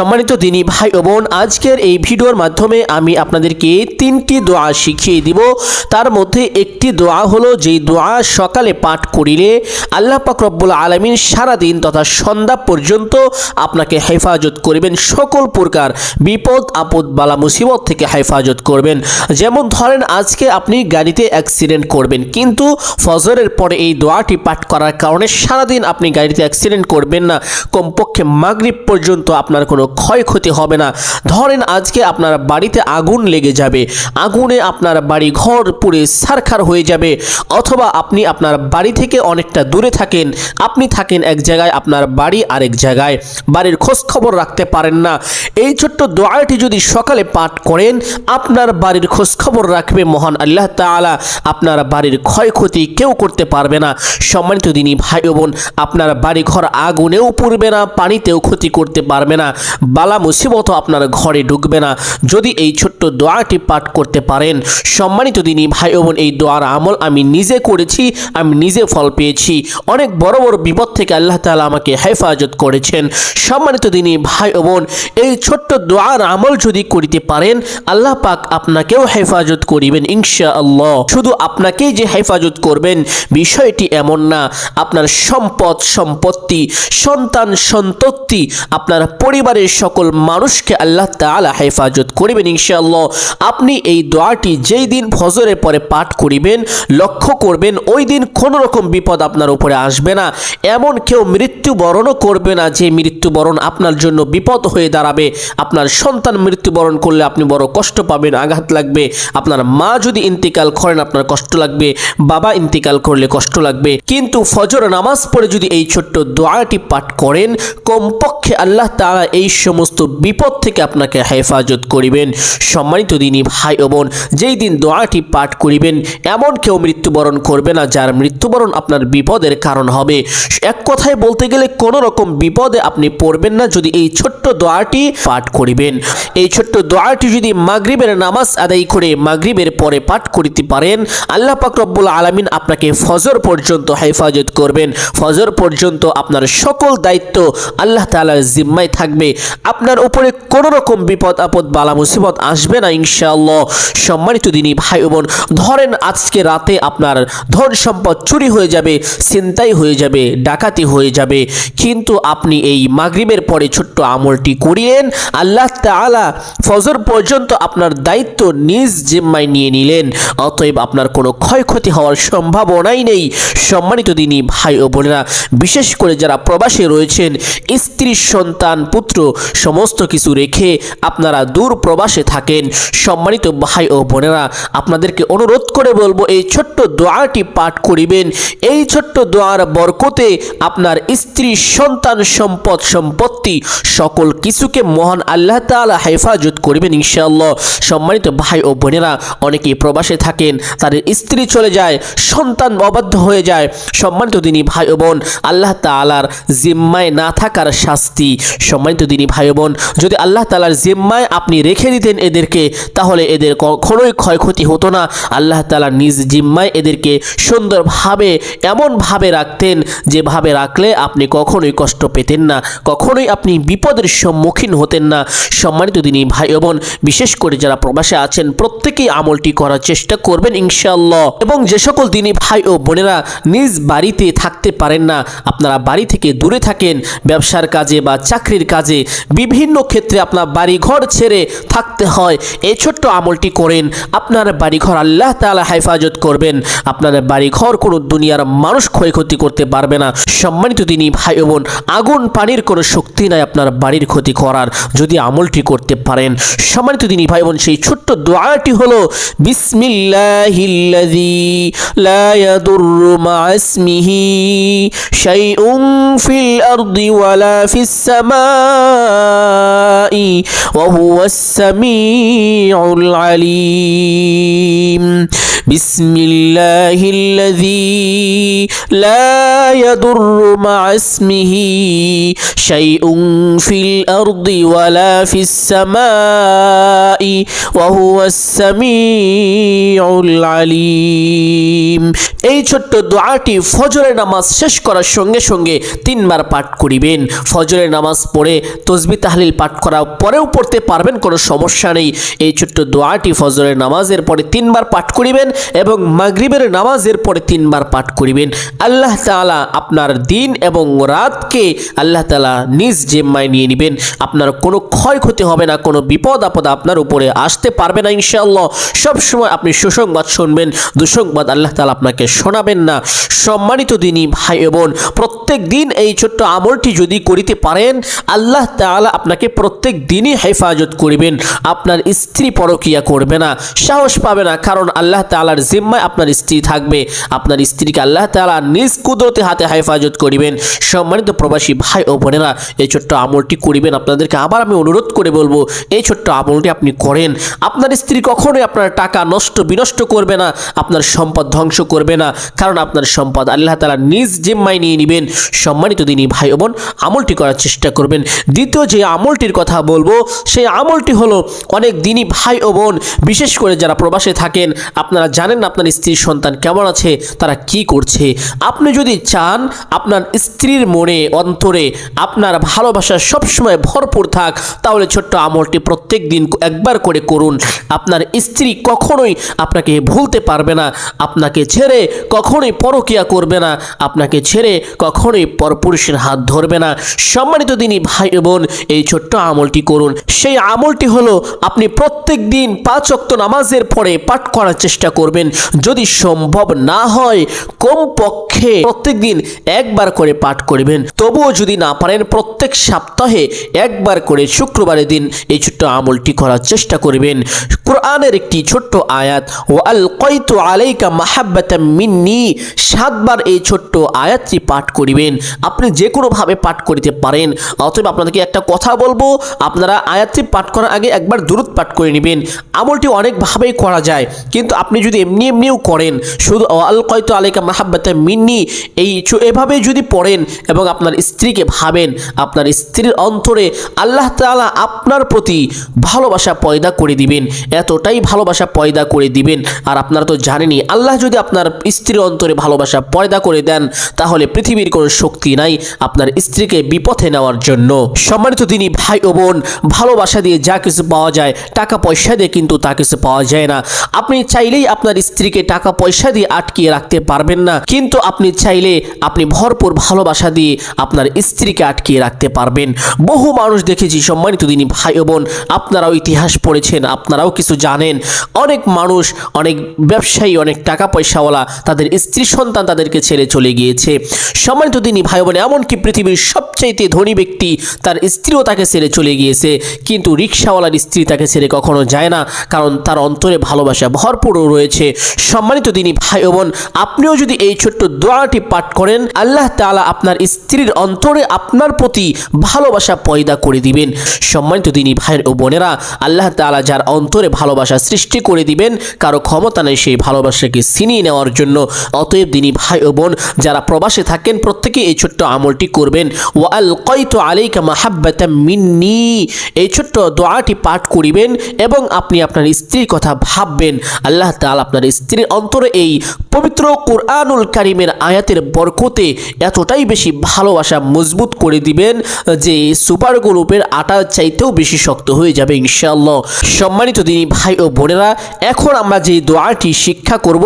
সম্মানিত দিনী ভাই ও বোন, আজকের এই ভিডিওর মাধ্যমে আমি আপনাদেরকে তিনটি দোয়া শিখিয়ে দিব। তার মধ্যে একটি দোয়া হলো যেই দোয়া সকালে পাঠ করিলে আল্লাহ পাক রব্বুল আলমিন সারাদিন তথা সন্ধ্যা পর্যন্ত আপনাকে হেফাজত করবেন, সকল প্রকার বিপদ, আপদ, বালা, মুসিবত থেকে হেফাজত করবেন। যেমন ধরেন, আজকে আপনি গাড়িতে অ্যাক্সিডেন্ট করবেন, কিন্তু ফজরের পরে এই দোয়াটি পাঠ করার কারণে সারাদিন আপনি গাড়িতে অ্যাক্সিডেন্ট করবেন না। কমপক্ষে মাগরিব পর্যন্ত আপনার কোনো ক্ষয়ক্ষতি হবে না। ধরেন আজকে আপনার বাড়িতে আগুন লেগে যাবে। আগুনে আপনার বাড়ি ঘর পুড়ে সারখার হয়ে যাবে। অথবা আপনি আপনার বাড়ি থেকে অনেকটা দূরে থাকেন। আপনি থাকেন এক জায়গায়, আপনার বাড়ি আরেক জায়গায়। বাড়ির খোঁজ খবর রাখতে পারেন না। এই ছোট্ট দোয়াটি যদি সকালে পাঠ করেন, আপনার বাড়ির খোঁজ খবর রাখবে মহান আল্লাহ তাআলা। আপনার বাড়ির ক্ষয়ক্ষতি কেউ করতে পারবে না। সম্মানিত দিনী ভাই বোন, আপনার বাড়ি ঘর আগুনেও পুড়বে না, পানিতেও ক্ষতি করতে পারবে না। বালা মুসিবত আপনার ঘরে ঢুকবে না। যদি এই ছোট্ট দোয়াটি পাঠ করতে পারেন, সম্মানিত দিনী ভাই বোন, এই দোয়ার আমল আমি নিজে করেছি, আমি নিজে ফল পেয়েছি। অনেক বড় বড় বিপদ থেকে আল্লাহ তাআলা আমাকে হেফাজত করেছেন। সম্মানিত দিনী ভাই বোন, এই ছোট্ট দোয়ার আমল যদি করিতে পারেন, আল্লাহ পাক আপনাকেও হেফাজত করিবেন ইনশা আল্লাহ শুধু আপনাকেই যে হেফাজত করবেন, বিষয়টি এমন না। আপনার সম্পদ, সম্পত্তি, সন্তান, সন্ততি, আপনার পরিবারের সকল মানুষকে আল্লাহ তাআলা হেফাজত করিবেন ইনশাআল্লাহ। আপনি এই দোয়াটি যেই দিন ফজরের পরে পাঠ করিবেন, লক্ষ্য করবেন, ওই দিন কোনো রকম বিপদ আপনার উপরে আসবে না। এমন কেউ মৃত্যুবরণও করবে না যে মৃত্যুবরণ আপনার জন্য বিপদ হয়ে দাঁড়াবে। আপনার সন্তান মৃত্যুবরণ করলে আপনি বড় কষ্ট পাবেন, আঘাত লাগবে। আপনার মা যদি ইন্তিকাল করেন, আপনার কষ্ট লাগবে। বাবা ইন্তিকাল করলে কষ্ট লাগবে। কিন্তু ফজর নামাজ পড়ে যদি এই ছোট্ট দোয়াটি পাঠ করেন, কমপক্ষে আল্লাহ তাআলা এই সমস্ত বিপদ থেকে আপনাকে হেফাজত করিবেন। সম্মানিত দিনী ভাই ও বোন, যেই দিন দোয়াটি পাঠ করিবেন, এমন কেউ মৃত্যুবরণ করবে না, যার মৃত্যুবরণ আপনার বিপদের কারণ হবে। এক কথায় বলতে গেলে কোনো রকম বিপদে আপনি পড়বেন না যদি এই ছোট্ট দোয়াটি পাঠ করিবেন। এই ছোট্ট দোয়াটি যদি মাগরিবের নামাজ আদায় করে মাগরিবের পরে পাঠ করিতে পারেন, আল্লাহ পাক রব্বুল আলামিন আপনাকে ফজর পর্যন্ত হেফাজত করবেন। ফজর পর্যন্ত আপনার সকল দায়িত্ব আল্লাহ তাআলার জিম্মায় থাকবে। আপনার উপরে কোনো রকম বিপদ, আপদ, বালা, মুসিবত আসবে না ইনশাআল্লাহ। সম্মানিত দিনী ভাই বোন, ধরেন আজকে রাতে আপনার ধন সম্পদ চুরি হয়ে যাবে চিন্তাই হয়ে যাবে, ডাকাতি হয়ে যাবে, কিন্তু আপনি এই মাগরিবের পরে ছোট্ট আমলটি করিলেন, আল্লাহ তাআলা ফজর পর্যন্ত আপনার দায়িত্ব নিজ জিম্মায় নিয়ে নিলেন, অতএব আপনার কোনো ক্ষয়ক্ষতি হওয়ার সম্ভাবনাই নেই। সম্মানিত দিনী ভাই ও বোনেরা, বিশেষ করে যারা প্রবাসে রয়েছেন, স্ত্রী, সন্তান, পুত্র সমস্ত কিছু রেখে আপনারা দূর প্রবাসে থাকেন। সম্মানিত ভাই ও বোনেরা, আপনাদেরকে অনুরোধ করে বলব, এই ছোট্ট দোয়াটি পাঠ করিবেন। এই ছোট্ট দোয়ার বরকতে আপনার স্ত্রী, সন্তান, সম্পদ, সম্পত্তি, সকল কিছুকে মহান আল্লাহ তাআলা হেফাজত করবেন ইনশাআল্লাহ। সম্মানিত ভাই ও বোনেরা, অনেকেই প্রবাসে থাকেন, তাদের স্ত্রী চলে যায়, সন্তান অবাধ্য হয়ে যায়। সম্মানিত দিনী ভাই ও বোন, আল্লাহ তাআলার জিম্মায় না থাকার শাস্তি। সম্মানিত দিনী ভাই বোন যদি আল্লাহ তালার জিম্মায় আপনি রেখে দিতেন এদেরকে, তাহলে এদের কখনোই ক্ষয়ক্ষতি হতো না। আল্লাহ তালা নিজ জিম্মায় এদেরকে সুন্দরভাবে, এমনভাবে রাখতেন, যেভাবে রাখলে আপনি কখনোই কষ্ট পেতেন না, কখনোই আপনি বিপদের সম্মুখীন হতেন না। সম্মানিত দিনী ভাই বোন বিশেষ করে যারা প্রবাসে আছেন, প্রত্যেকেই আমলটি করার চেষ্টা করবেন ইনশাআল্লাহ। এবং যে সকল দিনী ভাই ও বোনেরা নিজ বাড়িতে থাকতে পারেন না, আপনারা বাড়ি থেকে দূরে থাকেন, ব্যবসার কাজে বা চাকরির কাজে বিভিন্ন ক্ষেত্রে আপনার বাড়ি ঘর ছেড়ে থাকতে হয়। এই ছোট্ট আমলটি করেন, আপনার বাড়িঘর আল্লাহ তাআলা হেফাজত করবেন। আপনার বাড়িঘর কোনো দুনিয়ার মানুষ ক্ষয়ক্ষতি করতে পারবে না। সম্মানিত দিনী ভাই বোন, আগুন পানির কোনো শক্তি নাই আপনার বাড়ির ক্ষতি করার, যদি আমলটি করতে পারেন। সম্মানিত দিনী ভাই বোন, সেই ছোট্ট দোয়াটি হলো, বিসমিল্লাহিল্লাযী লা ইয়াদুররু মা ইসমিহি শাইউন ফিল আরদি ওয়ালা ফিস সামাই ওয়া হুয়াস সামিউল আলিম বিসমিল্লাহিল্লাযী লা ইয়াদুররু মা ইসমিহি শাইউন ফিল আরদি ওয়ালা ফিস সামাই ওয়া হুয়াস সামিউল আলিম এই ছোট্ট দোয়াটি ফজরের নামাজ শেষ করার সঙ্গে সঙ্গে তিনবার পাঠ করিবেন। ফজরের নামাজ পড়ে তসবি তাহলিল পাঠ করা পরেও পড়তে পারবেন, কোনো সমস্যা নেই। এই ছোট্ট দোয়াটি ফজরের নামাজের পরে তিনবার পাঠ করিবেন এবং মাগরিবের নামাজের পরে তিনবার পাঠ করিবেন। আল্লাহ তাআলা আপনার দিন এবং রাতকে আল্লাহ তালা নিজ জিম্মায় নিয়ে নেবেন। আপনার কোনো ক্ষয়ক্ষতি হবে না, কোনো বিপদ আপদ আপনার উপরে আসতে পারবে না ইনশাআল্লাহ। সবসময় আপনি সুসংবাদ শুনবেন, দুঃসংবাদ আল্লাহ তালা আপনাকে শোনাবেন না। সম্মানিত দিনী ভাই বোন, প্রত্যেক দিন এই ছোট্ট আমলটি যদি করিতে পারেন, আল্লাহ তাআলা আপনাকে প্রত্যেক দিনই হেফাজত করিবেন। আপনার স্ত্রী পরকিয়া করবে না, সাহস পাবে না, কারণ আল্লাহ তাআলার জিম্মায় আপনার স্ত্রী থাকবে। আপনার স্ত্রীকে আল্লাহ তাআলা নিজ কুদরতে হাতে হেফাজত করিবেন। সম্মানিত প্রবাসী ভাই ও বোনেরা, এই ছোট্ট আমলটি করিবেন। আপনাদেরকে আবার আমি অনুরোধ করে বলব, এই ছোট্ট আমলটি আপনি করেন। আপনার স্ত্রী কখনোই আপনার টাকা নষ্ট, বিনষ্ট করবে না, আপনার সম্পদ ধ্বংস করবে না, কারণ আপনার সম্পদ আল্লাহ তাআলা নিজ জিম্মায় নিয়ে নেবেন। সম্মানিত দিনী ভাই বোন, আমলটি করার চেষ্টা করবেন। দ্বিতীয় যে আমলটির কথা বলব, সেই আমলটি হলো অনেক দিনই ভাই ও বোন, বিশেষ করে যারা প্রবাসে থাকেন, আপনারা জানেন আপনার স্ত্রীর সন্তান কেমন আছে, তারা কি করছে। আপনি যদি চান আপনার স্ত্রীর মনে, অন্তরে আপনার ভালোবাসা সবসময় ভরপুর থাক, তাহলে ছোট্ট আমলটি প্রত্যেক দিন একবার করে করুন। আপনার স্ত্রী কখনোই আপনাকে ভুলতে পারবে না, আপনাকে ছেড়ে কখনোই পরকিয়া করবে না, আপনাকে ছেড়ে কখনোই পরপুরুষের হাত ধরবে না। সম্মানিত দিনই ভাই বোন এই ছোট্ট আমলটি করুন। সেই আমলটি হলো, আপনি প্রত্যেক দিন পাঁচ অক্ত নামাজের পরে পাঠ করার চেষ্টা করবেন। যদি সম্ভব না হয়, কমপক্ষে প্রত্যেক দিন একবার করে পাঠ করবেন। তবুও যদি না পারেন, প্রত্যেক সপ্তাহে একবার করে শুক্রবারের দিন এই ছোট্ট আমলটি করার চেষ্টা করবেন। কোরআনের একটি ছোট্ট আয়াত ও আল কয়তু আলাইকা মাহাব্বাতা মিন্নি সাতবার এই ছোট্ট আয়াতটি পাঠ করিবেন। আপনি যে কোনোভাবে পাঠ করিতে পারেন। অথবা আপনাদেরকে একটা কথা বলব, আপনারা আয়াতটি পাঠ করার আগে একবার দূরত পাঠ করে নেবেন। আমলটি অনেকভাবেই করা যায়, কিন্তু আপনি যদি এমনি এমনিও করেন, শুধু আল কয়তু আলাইকা মাহাব্বাতা মিন্নি, এই এভাবে যদি পড়েন এবং আপনার স্ত্রীকে ভাবেন, আপনার স্ত্রীর অন্তরে আল্লাহ তাআলা আপনার প্রতি ভালোবাসা পয়দা করে দিবেন, এতটাই ভালোবাসা পয়দা করে দিবেন, আর আপনারা তো জানেনই, আল্লাহ যদি আপনার স্ত্রীর অন্তরে ভালোবাসা পয়দা করে দেন, তাহলে পৃথিবীর কোনো শক্তি নাই আপনার স্ত্রীকে বিপথে নেওয়ার জন্য। সম্মানিত তিনি ভাই ও বোন, ভালোবাসা দিয়ে যা কিছু পাওয়া যায়, টাকা পয়সা দিয়ে কিন্তু তা কিছু পাওয়া যায় না। আপনি চাইলেই আপনার স্ত্রীকে টাকা পয়সা দিয়ে আটকিয়ে রাখতে পারবেন না, কিন্তু আপনি চাইলে আপনি ভরপুর ভালোবাসা দিয়ে আপনার স্ত্রীকে আটকিয়ে রাখতে পারবেন। বহু মানুষ দেখেছি সম্মানিত দিনী ভাই ও বোন, আপনারাও ইতিহাস পড়েছেন, আপনারাও কিছু জানেন। অনেক মানুষ, অনেক ব্যবসায়ী, অনেক টাকা পয়সাওয়ালা, তাদের স্ত্রী সন্তান তাদেরকে ছেড়ে চলে গিয়েছে। সম্মানিত দিনী ভাই বোন, এমনকি পৃথিবীর সবচাইতে ধনী ব্যক্তি তার স্ত্রীও তাকে ছেড়ে চলে গিয়েছে, কিন্তু রিক্সাওয়ালার স্ত্রী তাকে ছেড়ে কখনো যায় না, কারণ তার অন্তরে ভালোবাসা ভরপুর রয়েছে। সম্মানিত তিনি ভাই বোন, আপনিও যদি এই ছোট্ট দোয়াটি পাঠ করেন, আল্লাহ তাআলা আপনার স্ত্রীর অন্তরে আপনার প্রতি ভালোবাসা পয়দা করে দিবেন। সম্মানিত তিনি ভাইয়ের ও বোনেরা, আল্লাহ তাআলা যার অন্তরে ভালোবাসা সৃষ্টি করে দিবেন, কারও ক্ষমতা নেই সেই ভালোবাসাকে ছিনিয়ে নেওয়ার জন্য। অতএব তিনি ভাই ও বোন, যারা প্রবাসে থাকেন প্রত্যেকে এই ছোট্ট আমলটি করবেন। ও আল কয়তো আলাইকা মাহাব্বাতা মিন্নি। এই ছোট্ট দোয়াটি পাঠ করিবেন এবং আপনি আপনার স্ত্রীর কথা ভাববেন। আল্লাহ তাআলা আপনার স্ত্রীর অন্তরে এই পবিত্র কোরআনুল কারিমের আয়াতের বরকতে এতটাই বেশি ভালোবাসা মজবুত করে দিবেন যে সুপার গ্রুপের আটার চাইতেও বেশি শক্ত হয়ে যাবে ইনশাআল্লাহ। সম্মানিত দিনী ভাই ও বোনেরা, এখন আমরা যে দোয়াটি শিক্ষা করব,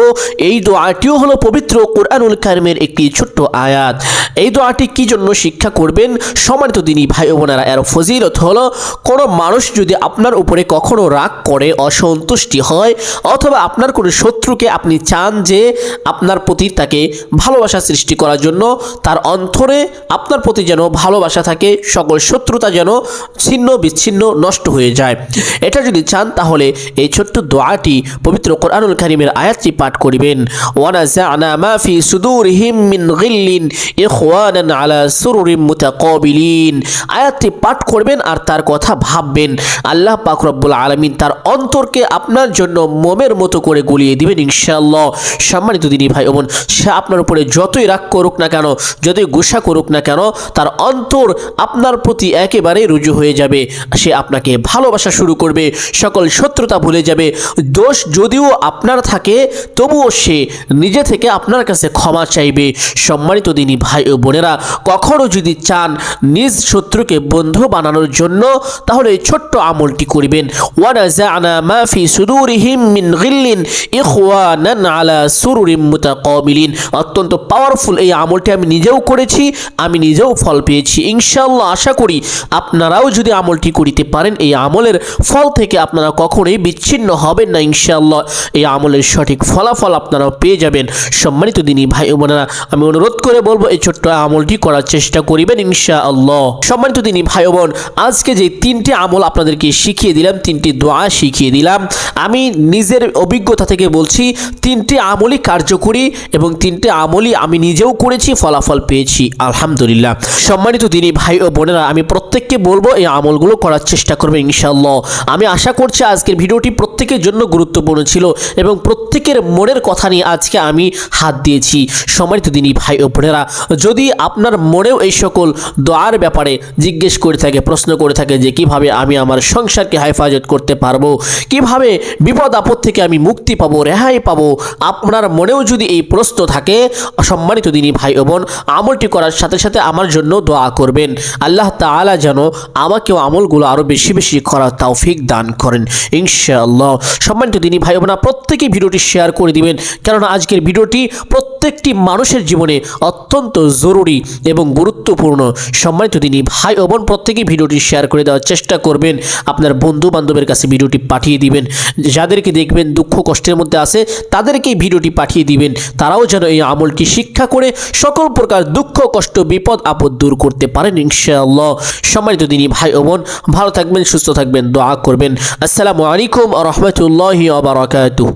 এই দোয়াটিও হলো পবিত্র কোরআনুল কারিমের একটি ছোট্ট আয়াত। এই দোয়াটি কি জন্য শিক্ষা করবেন? সম্মানিত দিনী ভাই ও বোনেরা, এর ফজিলত হলো, কোনো মানুষ যদি আপনার উপরে কখনো রাগ করে, অসন্তুষ্টি হয়, অথবা আপনার কোনো শত্রুকে আপনি চান যে আপনার প্রতি তাকে ভালোবাসা সৃষ্টি করার জন্য, তার অন্তরে আপনার প্রতি যেন ভালোবাসা থাকে, সকল শত্রুতা যেন ছিন্ন বিচ্ছিন্ন নষ্ট হয়ে যায়। এটা যদি চান, তাহলে এই ছোট্ট দোয়াটি পবিত্র কোরআনুল কারিমের আয়াতটি পাঠ করিবেন। ওয়ানাজানা মা ফি সুদুরহিম মিন গিল্লিন ইখওয়ানান আলা সুরুরিম মুতাকাবিলিন। আয়াতটি পাঠ করবেন আর তার কথা ভাববেন। আল্লাহ পাক রব্বুল আলামিন তার অন্তরকে আপনার জন্য মোমের মতো করে গলিয়ে দিবেন ইনশাআল্লাহ। সম্মানিত দিনী ভাই বোন, সে আপনার উপরে যতই রাগ করুক না কেন, যতই গুসা করুক না কেন, তার অন্তর আপনার প্রতি একেবারে রুজু হয়ে যাবে। সে আপনাকে ভালোবাসা শুরু করবে, সকল শত্রুতা ভুলে যাবে। দোষ যদিও আপনার থাকে, তবুও সে নিজে থেকে আপনার কাছে ক্ষমা চাইবে। সম্মানিত দিনী ভাই ও ও বোনেরা কখনও যদি চান নিজ শত্রুকে বন্ধু বানানোর জন্য, তাহলে এই ছোট্ট আমলটি করবেন। অত্যন্ত পাওয়ারফুল এই আমলটি আমি নিজেও করেছি, আমি নিজেও ফল পেয়েছি। ইনশাল্লাহ আশা করি আপনারাও যদি আমলটি করিতে পারেন, এই আমলের ফল থেকে আপনারা কখনোই বিচ্ছিন্ন হবেন না ইনশাআল্লাহ। এই আমলের সঠিক ফলাফল আপনারাও পেয়ে যাবেন। সম্মানিত দিনী ভাই বোনেরা, আমি অনুরোধ করে বলব, এই ছোট্ট আমলটি করার চেষ্টা করিবেন ইনশাআল্লাহ। সম্মানিত দিনী ভাই বোন আজকে যে তিনটি আমল আপনাদেরকে শিখিয়ে দিলাম, তিনটি দোয়া শিখিয়ে দিলাম, আমি নিজের অভিজ্ঞতা থেকে বলছি, তিনটি আমলই কার্যকরী এবং তিনটি আমলই আমি নিজেও করেছি, ফলাফল পেয়েছি, আলহামদুলিল্লাহ। সম্মানিত দিনী ভাই ও বোনেরা, আমি প্রত্যেককে বলব, এই আমলগুলো করার চেষ্টা করবে ইনশাআল্লাহ। আমি আশা করছি আজকের ভিডিওটি প্রত্যেকের জন্য গুরুত্বপূর্ণ ছিল এবং প্রত্যেকের মনের কথা নিয়ে আজকে আমি হাত দিয়েছি। সম্মানিত দিনী ভাই ও বোনেরা, যদি আপনার মনেও এই সকল দোয়ার ব্যাপারে জিজ্ঞেস করে থাকে, প্রশ্ন করে থাকে যে কীভাবে আমি আমার সংসারকে হেফাজত করতে পারব, কীভাবে বিপদ আপদ থেকে আমি মুক্তি পাবো, রেহাই পাবো, আপনার মনেও যদি এই প্রশ্ন থাকে, সম্মানিত দিনী ভাই বোন, আমলটি করার সাথে সাথে আমার জন্য দোয়া করবেন। আল্লাহ তাআলা যেন আমাকেও আমলগুলো আরও বেশি বেশি করার তৌফিক দান করেন, ইনশাআল্লাহ। সম্মানিত দিনী ভাই বোনা প্রত্যেকেই ভিডিওটি শেয়ার করে দিবেন, কেননা আজকের ভিডিওটি প্রত্যেকটি মানুষের জীবনে অত্যন্ত জরুরি এবং গুরুত্বপূর্ণ। সম্মানিত দিনী ভাই ও বোন প্রত্যেকেই ভিডিওটি শেয়ার করে দেওয়ার চেষ্টা করবেন। আপনার বন্ধু বান্ধবের কাছে ভিডিওটি পাঠিয়ে দিবেন। যাদেরকে দেখবেন দুঃখ কষ্টের মধ্যে আছে, তাদেরকে ভিডিওটি পাঠিয়ে দিবেন। তারাও যেন এই আমলটি শিক্ষা করে সকল প্রকার দুঃখ, কষ্ট, বিপদ, আপদ দূর করতে পারেন ইনশাআল্লাহ। সম্মানিত দিনী ভাই ও বোন, ভালো থাকবেন, সুস্থ থাকবেন, দোয়া করবেন। আসসালামু আলাইকুম রহমতুল্লাহ বারাকাতুহ।